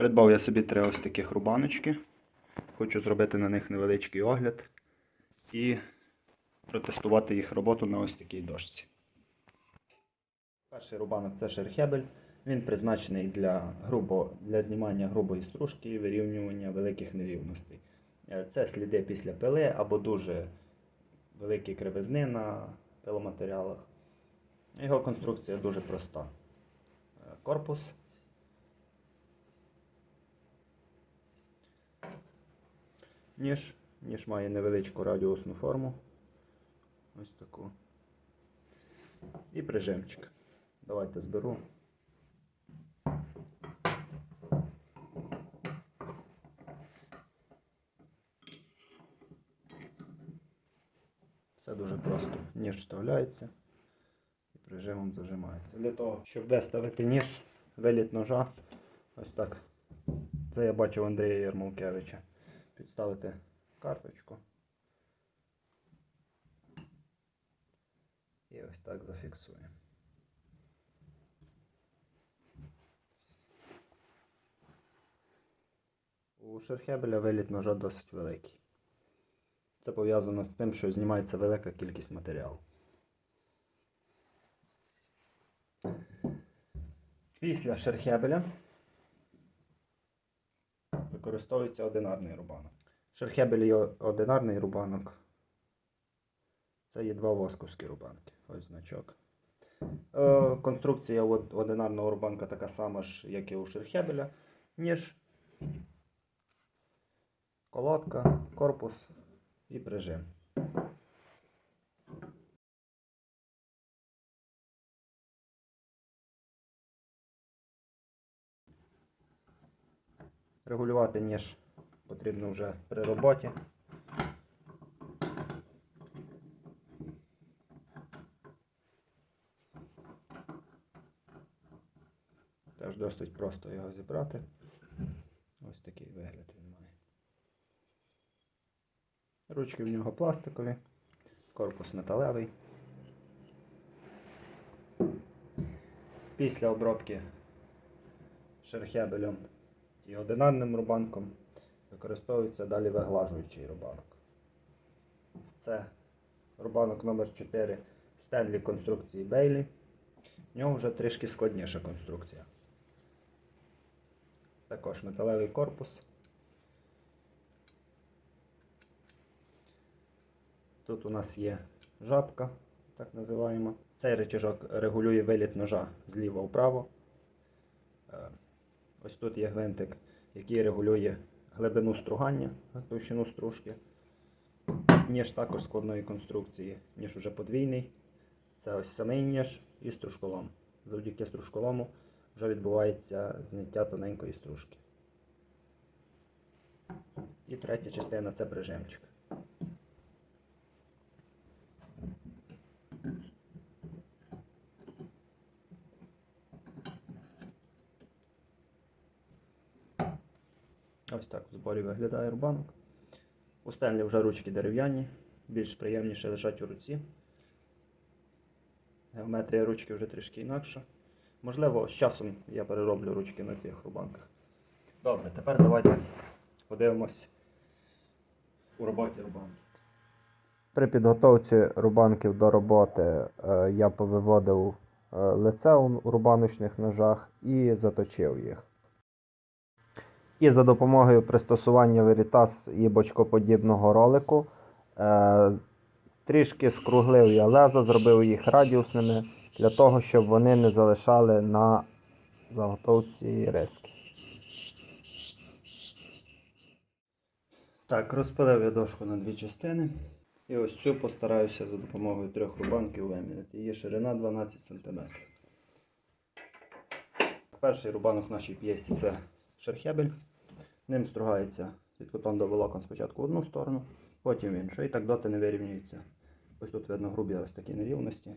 Придбав я собі три ось таких рубаночки. Хочу зробити на них невеличкий огляд і протестувати їх роботу на ось такій дошці. Перший рубанок це шерхебель. Він призначений для, грубо, для знімання грубої стружки і вирівнювання великих нерівностей. Е, Це сліди після пили або дуже великі кривизни на пиломатеріалах. Його конструкція дуже проста. Е, Корпус. Ніж. Ніж має невеличку радіусну форму. Ось таку. І прижимчик. Давайте зберу. Все дуже просто. Ніж вставляється і прижимом зажимається. Для того, щоб виставити ніж, виліт ножа, ось так. Це я бачив Андрія Ярмолкевича. Підставити карточку. І ось так зафіксуємо. У Шерхебеля виліт ножа досить великий. Це пов'язано з тим, що знімається велика кількість матеріалу. Після шерхебеля використовується одинарний рубанок. Шерхебель є одинарний рубанок. Це є два восковські рубанки. Ось значок. Е, конструкція од- одинарного рубанка така сама ж, як і у шерхебеля, ніж колодка, корпус і прижим. Регулювати ніж потрібно вже при роботі. Теж досить просто його зібрати. Ось такий вигляд він має. Ручки в нього пластикові, корпус металевий. Після обробки шерхебелем і одинарним рубанком використовується далі виглажуючий рубанок. Це рубанок номер 4 Стенлі конструкції Бейлі. В нього вже трішки складніша конструкція. Також металевий корпус. Тут у нас є жабка, так називаємо. Цей речажок регулює виліт ножа зліва вправо. Ось тут є гвинтик, який регулює глибину стругання, товщину стружки. Ніж також складної конструкції, ніж уже подвійний. Це ось самий ніж і стружколом. Завдяки стружколому вже відбувається зняття тоненької стружки. І третя частина це прижимчик. Ось так в зборі виглядає рубанок. У Стенлі вже ручки дерев'яні, більш приємніше лежать у руці. Геометрія ручки вже трішки інакша. Можливо, з часом я перероблю ручки на тих рубанках. Добре, тепер давайте подивимось у роботі рубанки. При підготовці рубанків до роботи е, я повиводив е, лице у рубаночних ножах і заточив їх. І за допомогою пристосування Veritas і бочкоподібного ролику е, трішки скруглив я леза, зробив їх радіусними для того, щоб вони не залишали на заготовці риски. Так, розпилив я дошку на дві частини. І ось цю постараюся за допомогою трьох рубанків виміряти. Її ширина 12 см. Перший рубанок в нашій п'єсі це шерхебель. Ним стругається до волокон спочатку в одну сторону, потім в іншу. І так доти не вирівнюється. Ось тут видно грубі ось такі нерівності.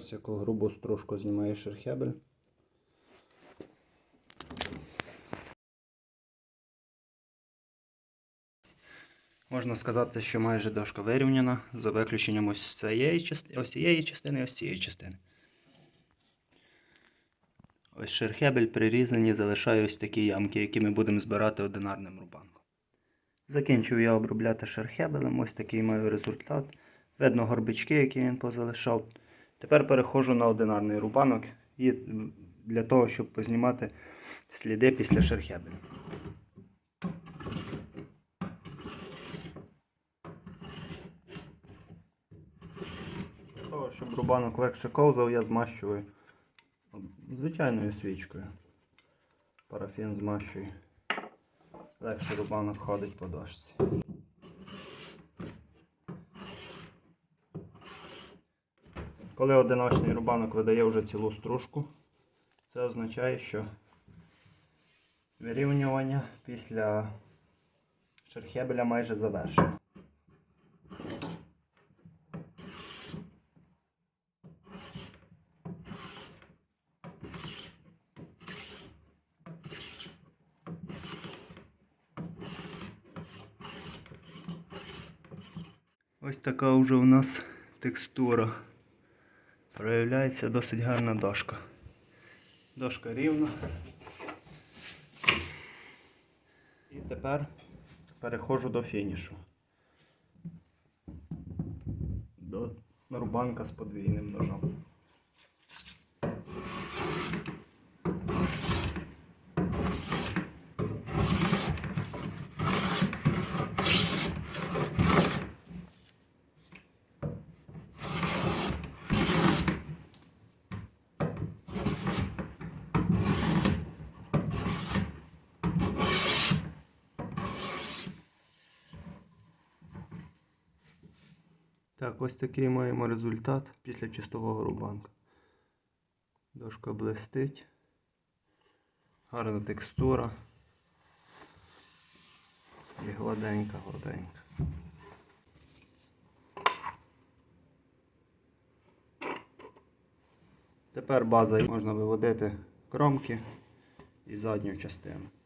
Ось яку грубу стружку знімає шерхебель. Можна сказати, що майже дошка вирівняна, за виключенням ось цієї частини, ось цієї частини, ось цієї частини. Ось шерхебель прирізані, залишаю ось такі ямки, які ми будемо збирати одинарним рубанком. Закінчив я обробляти шерхебелем, ось такий маю результат. Видно горбички, які він позалишав. Тепер переходжу на одинарний рубанок для того, щоб познімати сліди після шерхебелю. Для того, щоб рубанок легше ковзав, я змащую звичайною свічкою. Парафін змащую. Легше рубанок ходить по дошці. Коли одиночний рубанок видає вже цілу стружку, це означає, що вирівнювання після шерхебеля майже завершено. Ось така вже у нас текстура. Проявляється досить гарна дошка. Дошка рівна. І тепер переходжу до фінішу. До рубанка з подвійним ножом. Так, ось такий маємо результат після чистового рубанка. Дошка блистить. Гарна текстура. І гладенька, гладенька. Тепер база можна виводити кромки і задню частину.